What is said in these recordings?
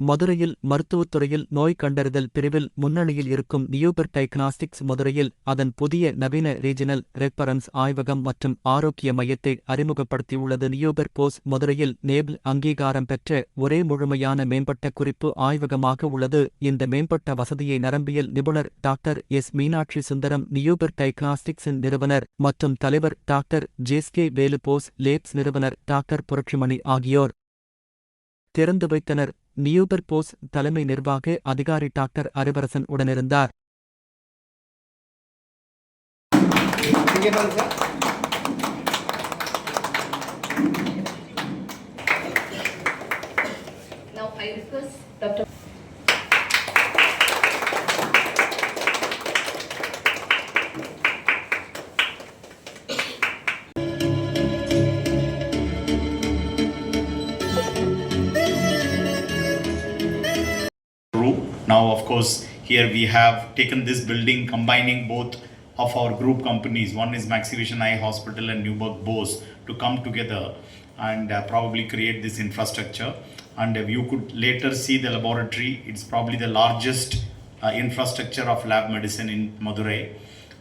மதுரையில் மருத்துவத்துறையில் நோய் கண்டறிதல் பிரிவில் முன்னணியில் இருக்கும் நியூபர் டயக்னாஸ்டிக்ஸ் மதுரையில் அதன் புதிய நவீன ரீஜனல் ரெஃபரன்ஸ் ஆய்வகம் மற்றும் ஆரோக்கிய மையத்தை அறிமுகப்படுத்தியுள்ளது. நியூபர் போஸ் மதுரையில் நேபிள் அங்கீகாரம் பெற்ற ஒரே முழுமையான மேம்பட்ட குறிப்பு ஆய்வகமாக உள்ளது. இந்த மேம்பட்ட வசதியை நரம்பியல் நிபுணர் doctor S Meenakshi Sundaram Neuberg டயக்னாஸ்டிக்ஸின் நிறுவனர் மற்றும் தலைவர் doctor J S K Velu Bose labs நிறுவனர் டாக்டர் புரட்சிமணி ஆகியோர். திறந்து வைத்தனர் நியூபர் போஸ் தலைமை நிர்வாக அதிகாரி டாக்டர் அறிவரசன் உடனிருந்தார் Now I request Dr. of course, here we have taken this building combining both of our group companies. One is Maxivision Eye Hospital and Newburgh Bose to come together and uh, probably create this infrastructure. And uh, you could later see the laboratory. It's probably the largest uh, infrastructure of lab medicine in Madurai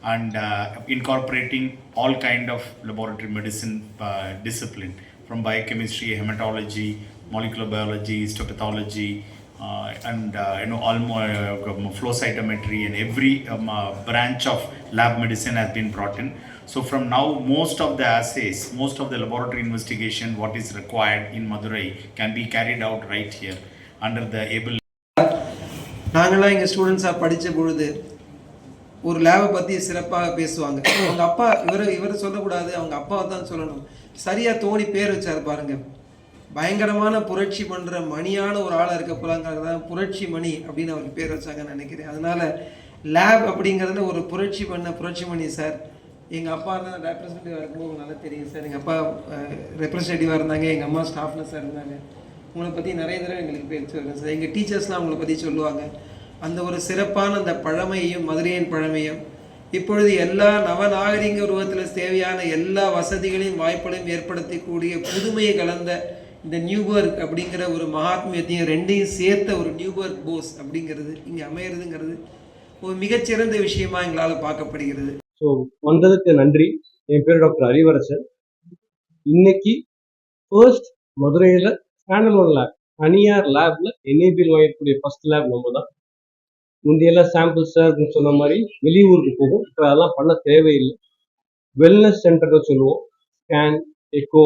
and uh, incorporating all kind of laboratory medicine uh, discipline from biochemistry, hematology, molecular biology, histopathology, uh, and uh, you know almost uh, flow cytometry and every um, uh, branch of lab medicine has been brought in. So from now, most of the assays, most of the laboratory investigation, what is required in Madurai, can be carried out right here under the able நாங்களாம் எங்கள் ஸ்டூடெண்ட்ஸாக படித்த பொழுது ஒரு லேபை பற்றி சிறப்பாக பேசுவாங்க அவங்க அப்பா இவர் இவர் சொல்லக்கூடாது அவங்க அப்பாவை தான் சொல்லணும் சரியாக தோணி பேர் வச்சார் பாருங்கள் பயங்கரமான புரட்சி பண்ணுற மணியான ஒரு ஆளாக இருக்க போலாங்கிறது தான் புரட்சி மணி அப்படின்னு அவருக்கு பேர் வச்சாங்கன்னு நினைக்கிறேன். அதனால் லேப் அப்படிங்கிறதுல ஒரு புரட்சி பண்ண புரட்சி மணி சார் எங்கள் அப்பா இருந்தால் ரெப்ரசன்டேட்டிவாக இருக்கும்போது நல்லா தெரியும் சார் எங்கள் அப்பா ரெப்ரசன்டேட்டிவாக இருந்தாங்க. எங்கள் அம்மா ஸ்டாஃப் நர்ஸாக இருந்தாங்க. உங்களை பற்றி நிறைய தடவை எங்களுக்கு பேச்சு சொல்லுங்கள் சார் எங்கள் டீச்சர்ஸ்லாம் உங்களை பற்றி சொல்லுவாங்க. அந்த ஒரு சிறப்பான அந்த பழமையும் மதுரையின் பழமையும் இப்பொழுது எல்லா நவநாகரிக உருவத்தில் தேவையான எல்லா வசதிகளையும் வாய்ப்புகளையும் ஏற்படுத்தக்கூடிய புதுமையை கலந்த இந்த நியூபர்க் அப்படிங்கிற ஒரு மகாத்மியத்தையும் ரெண்டையும் சேர்த்த ஒரு நியூபர்க் போஸ் அப்படிங்கிறது இங்கே அமையிறதுங்கிறது ஒரு மிகச்சிறந்த விஷயமா எங்களால் பார்க்கப்படுகிறது. ஸோ வந்ததுக்கு நன்றி. என் பேர் டாக்டர் அறிவரசன். இன்னைக்கு ஃபர்ஸ்ட் மதுரையில் ஸ்டாண்டலோன் லேப் தனியார் லேப்ல என்ஏபிஎல் வாங்கக்கூடிய ஃபர்ஸ்ட் லேப் நம்ம தான் முந்தையெல்லாம் சாம்பிள்ஸ் அப்படின்னு சொன்ன மாதிரி வெளியூருக்கு போகும். இப்போ அதெல்லாம் பண்ண தேவையில்லை. வெல்னஸ் சென்டர்னு சொல்லுவோம். ஸ்கேன் எக்கோ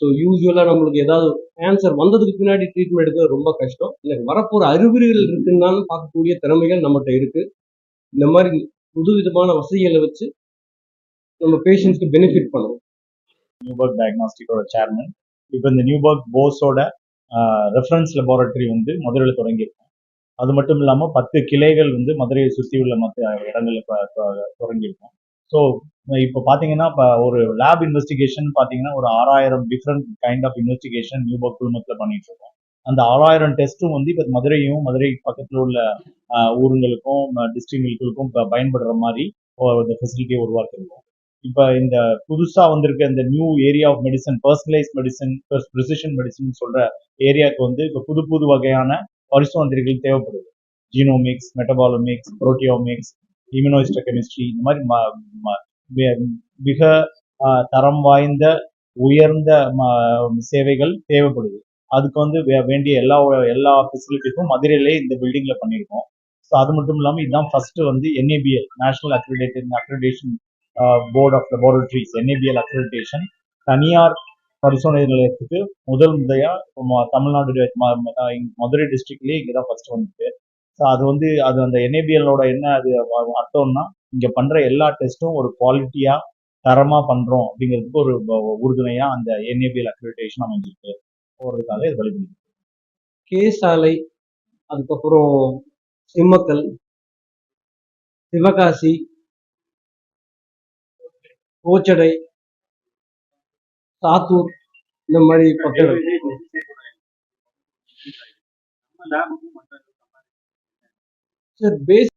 ஸோ யூஸ்வலாக நம்மளுக்கு ஏதாவது கேன்சர் வந்ததுக்கு பின்னாடி ட்ரீட்மெண்ட் எடுக்கிறது ரொம்ப கஷ்டம். இல்லை வரப்போகிற அறிகுறிகள் இருக்குன்னாலும் பார்க்கக்கூடிய திறமைகள் நம்மகிட்ட இருக்குது இந்த மாதிரி புது விதமான வசதிகளை வச்சு நம்ம பேஷண்ட்ஸ்க்கு பெனிஃபிட் பண்ணுவோம் நியூபர்க் டயக்னாஸ்டிக்கோட சேர்மன் இப்போ இந்த நியூபர்க் போஸோட ரெஃபரன்ஸ் லெபார்டரி வந்து மதுரையில் தொடங்கியிருக்கோம். அது மட்டும் இல்லாமல் பத்து கிளைகள் வந்து மதுரையை சுற்றி உள்ள மற்ற இடங்களில் தொடங்கியிருக்கோம். ஸோ இப்போ பார்த்தீங்கன்னா இப்போ ஒரு லேப் இன்வெஸ்டிகேஷன் பார்த்தீங்கன்னா ஒரு ஆறாயிரம் different kind of investigation Neuberg குழுமத்தில் பண்ணிட்டு இருக்கோம் அந்த ஆறாயிரம் டெஸ்ட்டும் வந்து இப்போ மதுரையும் மதுரை பக்கத்தில் உள்ள ஆஹ், ஊருங்களுக்கும் டிஸ்ட்ரிக்ட்களுக்கும் இப்போ பயன்படுற மாதிரி ஒரு இந்த ஃபெசிலிட்டியை உருவாக்கியிருக்கோம் இப்போ இந்த புதுசா வந்திருக்க இந்த new area of medicine personalise medicine precision medicine சொல்ற ஏரியாவுக்கு வந்து இப்போ புது புது வகையான பரிசோதனைகள் தேவைப்படுது. ஜீனோமிக்ஸ் மெட்டபாலமிக்ஸ் புரோட்டியோமிக்ஸ் இம்யூனோஹிஸ்டோகெமிஸ்ட்ரி இந்த மாதிரி மிக- தரம் வாய்ந்த உயர்ந்த ம- சேவைகள் தேவைப்படுது. அதுக்கு வந்து வே- வேண்டிய எல்லா எல்லா ஃபெசிலிட்டிஸும் மதுரையிலே இந்த பில்டிங்ல பண்ணியிருக்கோம் ஸோ அது மட்டும் இல்லாமல் இதுதான் ஃபர்ஸ்ட் வந்து NABL national accredited accreditation board of laboratories NABL accreditation தனியார் பரிசோதனை நிலையத்துக்கு முதல் முறையா தமிழ்நாடு மதுரை டிஸ்ட்ரிக்ட்லேயே இங்கே தான் ஃபர்ஸ்ட் வந்துட்டு ஸோ அது வந்து அது அந்த என்ஏபிஎல்லோட என்ன அது அர்த்தம்னா இங்க பண்ற எல்லா டெஸ்ட்டும் ஒரு குவாலிட்டியா தரமா பண்றோம் அப்படிங்கிறதுக்கு ஒரு ப- உறுதுணையா அந்த என்ஏபிஎல் அக்ரிடேஷன் அமைஞ்சிருக்கு. போறதுக்காக இது வழிபடுது கே சாலை அதுக்கப்புறம் சிம்மக்கல் சிவகாசி கோச்சடை சாத்தூர் இந்த மாதிரி பக்கம் சார் பேஸ்